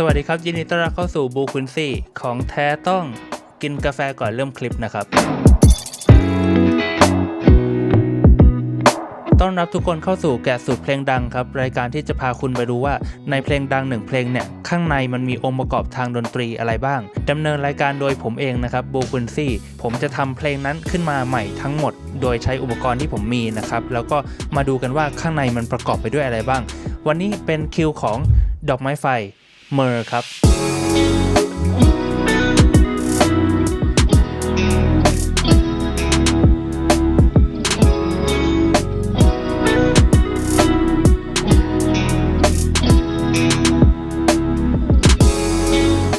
สวัสดีครับ ยินดีต้อนรับเข้าสู่บูคุนซี่ของแท้ต้องกินกาแฟก่อนเริ่มคลิปนะครับ ต้อนรับทุกคนเข้าสู่แกะสูตรเพลงดังครับ รายการที่จะพาคุณไปดูว่าในเพลงดังหนึ่งเพลงเนี่ย ข้างในมันมีองค์ประกอบทางดนตรีอะไรบ้างดำเนินรายการโดยผมเองนะครับบูคุนซี่ผมจะทำเพลงนั้นขึ้นมาใหม่ทั้งหมด โดยใช้อุปกรณ์ที่ผมมีนะครับแล้วก็มาดูกันว่าข้างในมันประกอบไปด้วยอะไรบ้าง วันนี้เป็นคิวของดอกไม้ไฟ เมอร์ครับ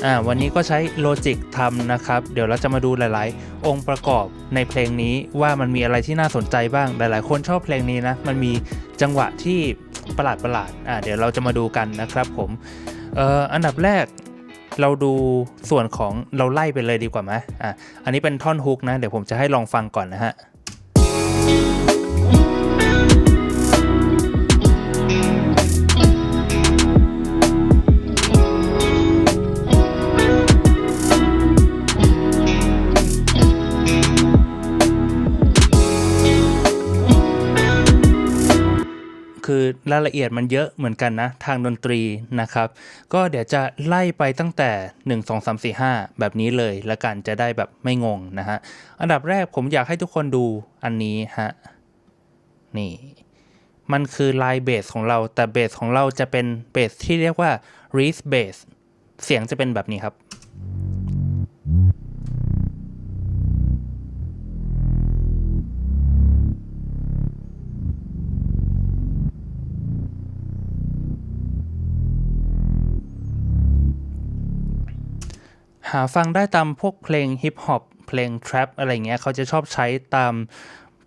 อ่าวันนี้ก็ใช้ Logic ทำนะครับ เดี๋ยวเราจะมาดูหลาย ๆ องค์ประกอบในเพลงนี้ว่ามันมีอะไรที่น่าสนใจบ้าง หลาย ๆ คนชอบเพลงนี้นะ มันมีจังหวะที่ประหลาดประหลาดๆอ่าเดี๋ยวเราจะมาดูกันนะครับผม เอ่ออันดับแรกเราดูส่วนของเราไล่ไปเลยดีกว่าไหมอะอันนี้เป็นท่อนฮุกนะ เดี๋ยวผมจะให้ลองฟังก่อนนะฮะ รายละเอียดมันเยอะเหมือนกันนะ ทางดนตรีนะครับ ก็เดี๋ยวจะไล่ไปตั้งแต่ 1 2 3 4 5 แบบนี้เลยละกันจะได้แบบไม่งงนะฮะ อันดับแรกผมอยากให้ทุกคนดูอันนี้ฮะ นี่ มันคือลายเบสของเรา แต่เบสของเราจะเป็นเบสที่เรียกว่า reed bass เสียงจะเป็นแบบนี้ครับ หาฟังได้ตามพวกเพลงฮิปฮอปเพลงทรัปอะไรเงี้ยเขาจะชอบใช้ตาม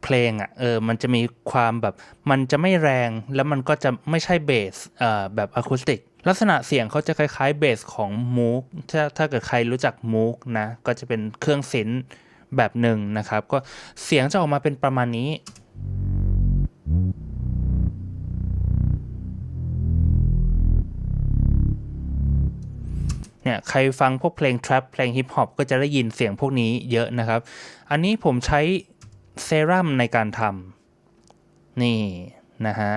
เพลงอะ่ะเออมันจะมีความแบบมันจะไม่แรงแล้วมันก็จะไม่ใช่เบสเอ่อแบบอะคูสติกลักษณะเสียงเขาจะคล้ายๆเบสของมูกถ้าถ้าเกิดใครรู้จักมูกนะ ก็จะเป็นเครื่องศิลป์แบบหนึ่งนะครับ ก็เสียงจะออกมาเป็นประมาณนี้ เนี่ยใครฟังพวกเพลง trap เพลงฮิปฮอปก็จะได้ยินเสียงพวกนี้เยอะนะครับ อันนี้ผมใช้เซรั่มในการทำนี่นะฮะ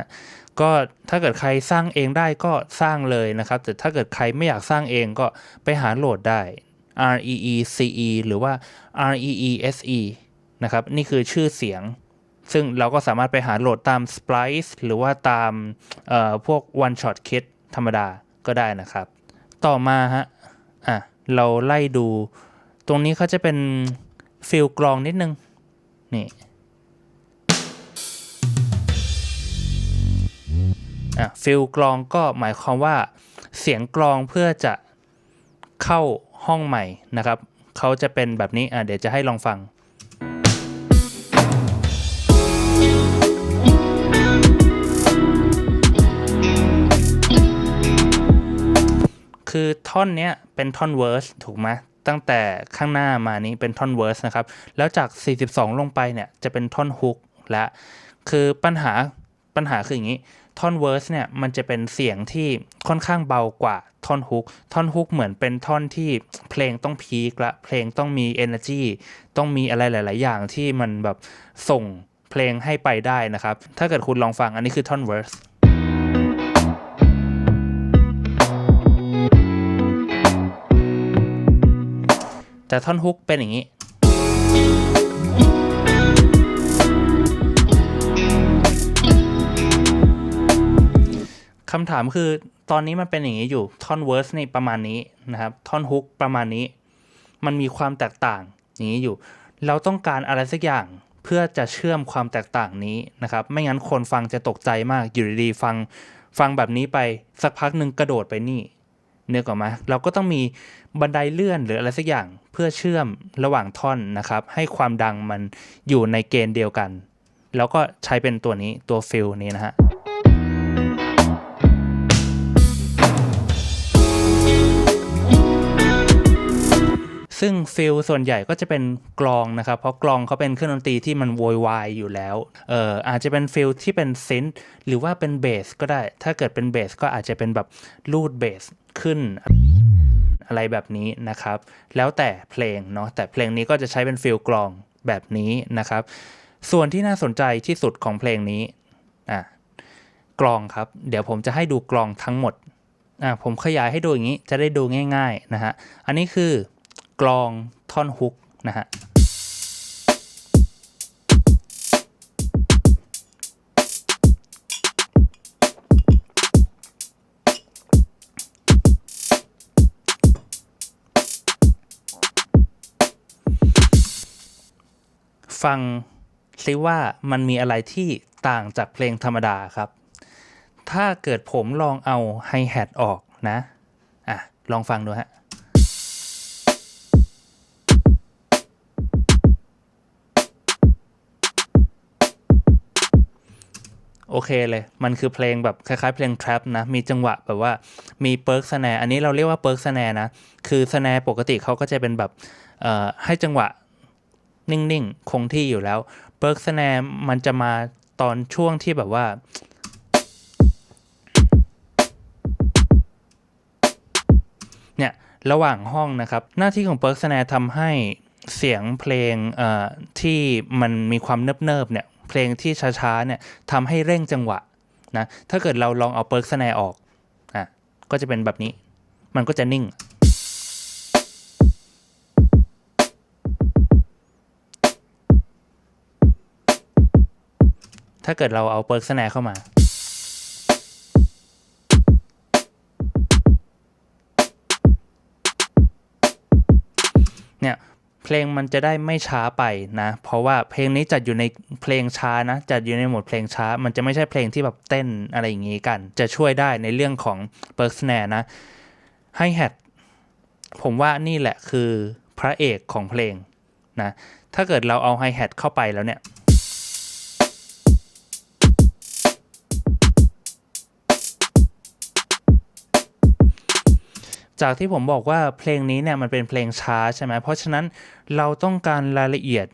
ก็ถ้าเกิดใครสร้างเองได้ก็สร้างเลยนะครับ แต่ถ้าเกิดใครไม่อยากสร้างเองก็ไปหาโหลดได้ R E E C E หรือว่า R E E S E นะครับ นี่คือชื่อเสียง ซึ่งเราก็สามารถไปหาโหลดตาม Splice หรือว่าตามเอ่อพวก One Shot Kit ธรรมดาก็ได้นะครับ ต่อมาฮะ อะเราไล่ดู ตรงนี้เขาจะเป็นฟิลกรองนิดนึง นี่อะฟิลกรองก็หมายความว่าเสียงกรองเพื่อจะเข้าห้องใหม่นะครับ เขาจะเป็นแบบนี้อะเดี๋ยวจะให้ลองฟัง คือท่อนเนี้ยเป็นท่อนเวอร์สถูกไหมตั้งแต่ข้างหน้ามานี้เป็นท่อนเวอร์สนะครับ แล้วจาก 42 ลงไปเนี่ยจะเป็นท่อนฮุกและ คือปัญหาปัญหาคืออย่างนี้ ท่อนเวอร์สเนี่ยมันจะเป็นเสียงที่ค่อนข้างเบากว่าท่อนฮุก ท่อนฮุกเหมือนเป็นท่อนที่เพลงต้องพีคละ เพลงต้องมี energy ต้องมีอะไรหลาย ๆ อย่างที่มันแบบส่งเพลงให้ไปได้นะครับ ถ้าเกิดคุณลองฟังอันนี้คือท่อนเวอร์ส แต่ท่อนฮุกเป็นอย่างนี้ คำถามคือตอนนี้มันเป็นอย่างนี้อยู่ท่อนเวิร์สนี่ประมาณนี้นะครับ ท่อนฮุกประมาณนี้ มันมีความแตกต่างอย่างนี้อยู่ เราต้องการอะไรสักอย่างเพื่อจะเชื่อมความแตกต่างนี้นะครับ ไม่งั้นคนฟังจะตกใจมากอยู่ดีๆฟังฟังแบบนี้ไปสักพักหนึ่งกระโดดไปนี่ เนื้อก่อนไหมเราก็ต้องมีบันไดเลื่อนหรืออะไรสักอย่างเพื่อเชื่อมระหว่างท่อนนะครับ ให้ความดังมันอยู่ในเกณฑ์เดียวกัน แล้วก็ใช้เป็นตัวนี้ตัวฟิลนี้นะฮะซึ่งฟิลส่วนใหญ่ก็จะเป็นกลองนะครับ เพราะกลองเขาเป็นเครื่องดนตรีที่มันโวยวายอยู่แล้ว เอ่ออาจจะเป็นฟิลที่เป็นซินท์หรือว่าเป็นเบสก็ได้ ถ้าเกิดเป็นเบสก็อาจจะเป็นแบบลูดเบส ขึ้นอะไรแบบนี้นะครับ แล้วแต่เพลงเนาะแต่เพลงนี้ก็จะใช้เป็นฟิลกลองแบบนี้นะครับ ส่วนที่น่าสนใจที่สุดของเพลงนี้อะกลองครับ เดี๋ยวผมจะให้ดูกลองทั้งหมดอะผมขยายให้ดูอย่างนี้จะได้ดูง่าย ๆนะฮะอันนี้คือกลองท่อนฮุกนะฮะ ฟังซิว่ามันมีอะไรที่ต่างจากเพลงธรรมดาครับ ถ้าเกิดผมลองเอาไฮแฮทออกนะ อะ ลองฟังดูฮะโอเคเลย มันคือเพลงแบบคล้ายๆ เพลงทรัปนะ มีจังหวะแบบว่ามีเปิร์กสแนร์อันนี้เราเรียกว่าเปิร์กสแนร์นะ คือสแนร์ปกติเขาก็จะเป็นแบบให้จังหวะ นิ่งๆ คงที่อยู่แล้วเบิร์กสแนร์มันจะมาตอนช่วงที่แบบว่าเนี่ยระหว่างห้องนะครับ หน้าที่ของเบิร์กสแนร์ทำให้เสียงเพลงเอ่อที่มันมีความเนิบๆเนี่ยเพลงที่ช้าๆเนี่ยทำให้เร่งจังหวะนะถ้าเกิดเราลองเอาเบิร์กสแนร์ออกอะก็จะเป็นแบบนี้ มันก็จะนิ่ง ถ้าเกิดเราเอาเปิร์กสแนร์เข้ามาเนี่ยเพลงมันจะได้ไม่ช้าไปนะ เพราะว่าเพลงนี้จัดอยู่ในเพลงช้านะ จัดอยู่ในโหมดเพลงช้า มันจะไม่ใช่เพลงที่แบบเต้นอะไรอย่างงี้กัน จะช่วยได้ในเรื่องของเปิร์กสแนร์นะไฮแฮทผมว่านี่แหละคือพระเอกของเพลงนะ ถ้าเกิดเราเอาไฮแฮทเข้าไปแล้วเนี่ย จากที่ผมบอกว่าเพลงนี้เนี่ยมันเป็นเพลงช้าใช่ไหมเพราะฉะนั้นเราต้องการรายละเอียด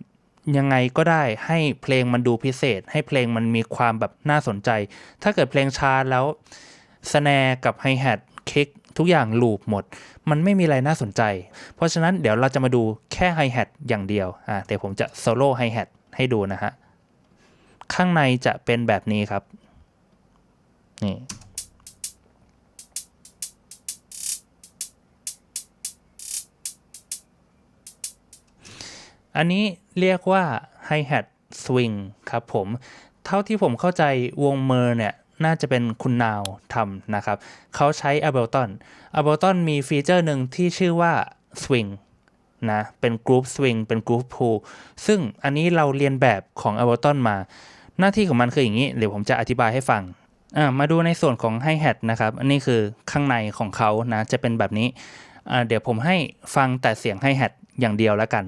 ยังไงก็ได้ให้เพลงมันดูพิเศษ ให้เพลงมันมีความแบบน่าสนใจ ถ้าเกิดเพลงช้าแล้วสแนร์กับไฮแฮทคิกทุกอย่างลูปหมด มันไม่มีอะไรน่าสนใจ เพราะฉะนั้นเดี๋ยวเราจะมาดูแค่ไฮแฮทอย่างเดียวอ่าเดี๋ยวผมจะโซโล่ไฮแฮทให้ดูนะฮะ ข้างในจะเป็นแบบนี้ครับ นี่ อันนี้เรียกว่า Hi-Hat Swing ครับผม เท่าที่ผมเข้าใจวงเมอร์เนี่ย น่าจะเป็นคุณนาวทำนะครับ เขาใช้ Ableton Ableton มีฟีเจอร์หนึ่งที่ชื่อว่า Swing นะ เป็น Group Swing เป็น Group Pool ซึ่งอันนี้เราเรียนแบบของ Ableton มา หน้าที่ของมันคืออย่างนี้ เดี๋ยวผมจะอธิบายให้ฟังมาดูในส่วนของ Hi-Hat นะครับ อันนี้คือข้างในของเขานะ จะเป็นแบบนี้ เดี๋ยวผมให้ฟังแต่เสียง Hi-Hat อย่างเดียวแล้วกัน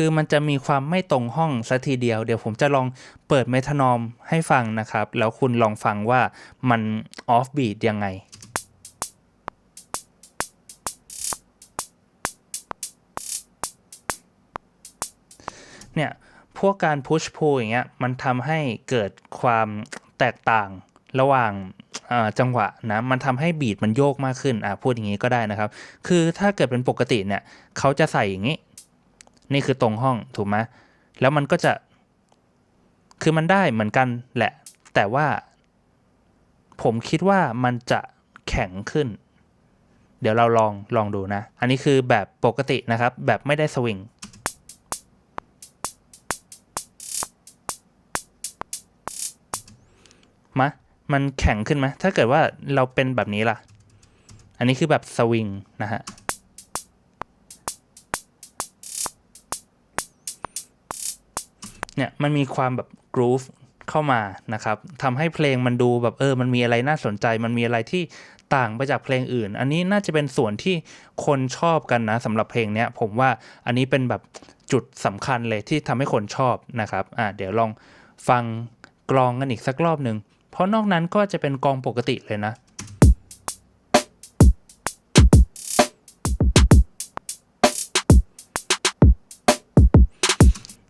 คือมันจะมีความไม่ตรงห้องสัทีเดียว เดี๋ยวผมจะลองเปิดเมทานอมให้ฟังนะครับ แล้วคุณลองฟังว่ามันออฟบี t ยังไงเนี่ยพวกการพุชพูอย่างเงี้ยมันทำให้เกิดความแตกต่างระหว่างจังหวะนะมันทำให้บีดมันโยกมากขึ้นอะพูดอย่างนี้ก็ได้นะครับ คือถ้าเกิดเป็นปกติเนี่ยเขาจะใส่อย่างนี้ นี่คือตรงห้องถูกไหมแล้วมันก็จะ คือมันได้เหมือนกันแหละ แต่ว่า ผมคิดว่ามันจะแข็งขึ้น เดี๋ยวเราลองลองดูนะ อันนี้คือแบบปกตินะครับ แบบไม่ได้สวิงมะมันแข็งขึ้นไหมถ้าเกิดว่าเราเป็นแบบนี้ล่ะ อันนี้คือแบบสวิงนะฮะ เนี่ยมันมีความแบบกรูฟเข้ามานะครับทำให้เพลงมันดูแบบเออ มันมีอะไรน่าสนใจ มันมีอะไรที่ต่างไปจากเพลงอื่น อันนี้น่าจะเป็นส่วนที่คนชอบกันนะสำหรับเพลงเนี้ย ผมว่าอันนี้เป็นแบบจุดสำคัญเลยที่ทำให้คนชอบนะครับอ่าเดี๋ยวลองฟังกลองกันอีกสักรอบหนึ่งเพราะนอกนั้นก็จะเป็นกลองปกติเลยนะ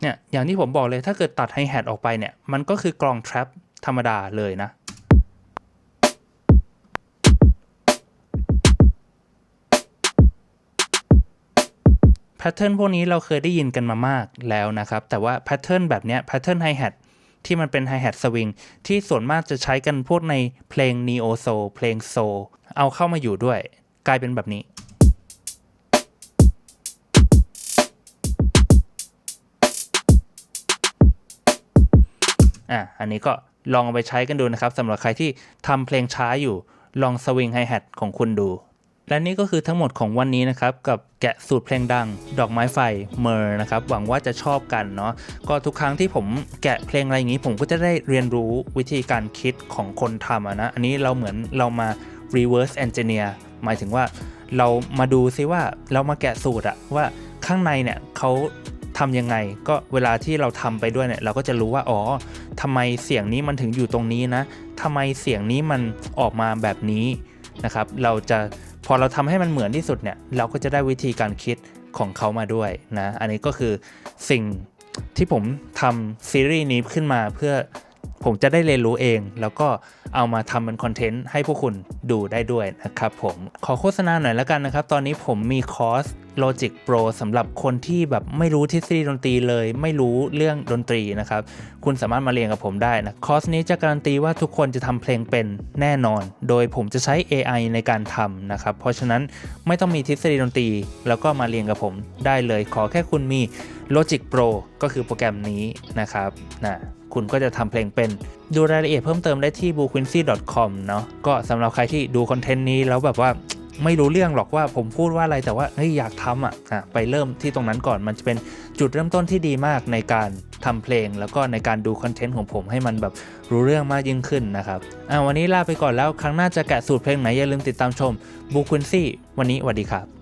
เนี่ยอย่างที่ผมบอกเลยถ้าเกิดตัดไฮแฮทออกไปเนี่ย มันก็คือกลอง trap ธรรมดาเลยนะ แพทเทิร์นพวกนี้เราเคยได้ยินกันมามากแล้วนะครับ แต่ว่าแพทเทิร์นแบบเนี้ยแพทเทิร์นไฮแฮทที่มันเป็นไฮแฮทสวิงที่ส่วนมากจะใช้กันพวกในเพลง neo soul เพลงโซเอาเข้ามาอยู่ด้วย กลายเป็นแบบนี้ อะอันนี้ก็ลองเอาไปใช้กันดูนะครับสำหรับใครที่ทำเพลงช้าอยู่ลองสวิงไฮแฮทของคุณดู และนี่ก็คือทั้งหมดของวันนี้นะครับ กับแกะสูตรเพลงดัง ดอกไม้ไฟเมอร์นะครับ หวังว่าจะชอบกันเนาะก็ทุกครั้งที่ผมแกะเพลงอะไรอย่างนี้ ผมก็จะได้เรียนรู้วิธีการคิดของคนทำะนะ อันนี้เราเหมือนเรามา reverse engineer หมายถึงว่าเรามาดูซิว่าเรามาแกะสูตรอะว่าข้างในเนี่ยเขา ทำยังไง ก็เวลาที่เราทำไปด้วยเนี่ยเราก็จะรู้ว่าอ๋อทำไมเสียงนี้มันถึงอยู่ตรงนี้นะทำไมเสียงนี้มันออกมาแบบนี้นะครับ เราจะพอเราทำให้มันเหมือนที่สุดเนี่ยเราก็จะได้วิธีการคิดของเขามาด้วยนะ อันนี้ก็คือสิ่งที่ผมทำซีรีส์นี้ขึ้นมาเพื่อ ผมจะได้เรียนรู้เอง แล้วก็เอามาทำเป็นคอนเทนต์ให้พวกคุณดูได้ด้วยนะครับผมขอโฆษณาหน่อยแล้วกันนะครับ ตอนนี้ผมมีคอร์ส Logic Pro สำหรับคนที่แบบไม่รู้ทฤษฎีดนตรีเลย ไม่รู้เรื่องดนตรีนะครับ คุณสามารถมาเรียนกับผมได้นะ คอร์สนี้จะการันตีว่าทุกคนจะทำเพลงเป็นแน่นอน โดยผมจะใช้ AI ในการทำนะครับ เพราะฉะนั้นไม่ต้องมีทฤษฎีดนตรี แล้วก็มาเรียนกับผมได้เลย ขอแค่คุณมี Logic Pro ก็คือโปรแกรมนี้นะครับนะ คุณก็จะทำเพลงเป็น ดูรายละเอียดเพิ่มเติมได้ที่ buquincy com เนาะก็สำหรับใครที่ดูคอนเทนต์นี้แล้วแบบว่าไม่รู้เรื่องหรอกว่าผมพูดว่าอะไรแต่ว่าเฮ้ยอยากทำอะอะไปเริ่มที่ตรงนั้นก่อนมันจะเป็นจุดเริ่มต้นที่ดีมากในการทำเพลง แล้วก็ในการดูคอนเทนต์ของผมให้มันแบบรู้เรื่องมากยิ่งขึ้นนะครับอะวันนี้ลาไปก่อนแล้วครั้งหน้าจะแกะสูตรเพลงไหนอย่าลืมติดตามชมบูค u นซี่วันนี้สวัสดีครับ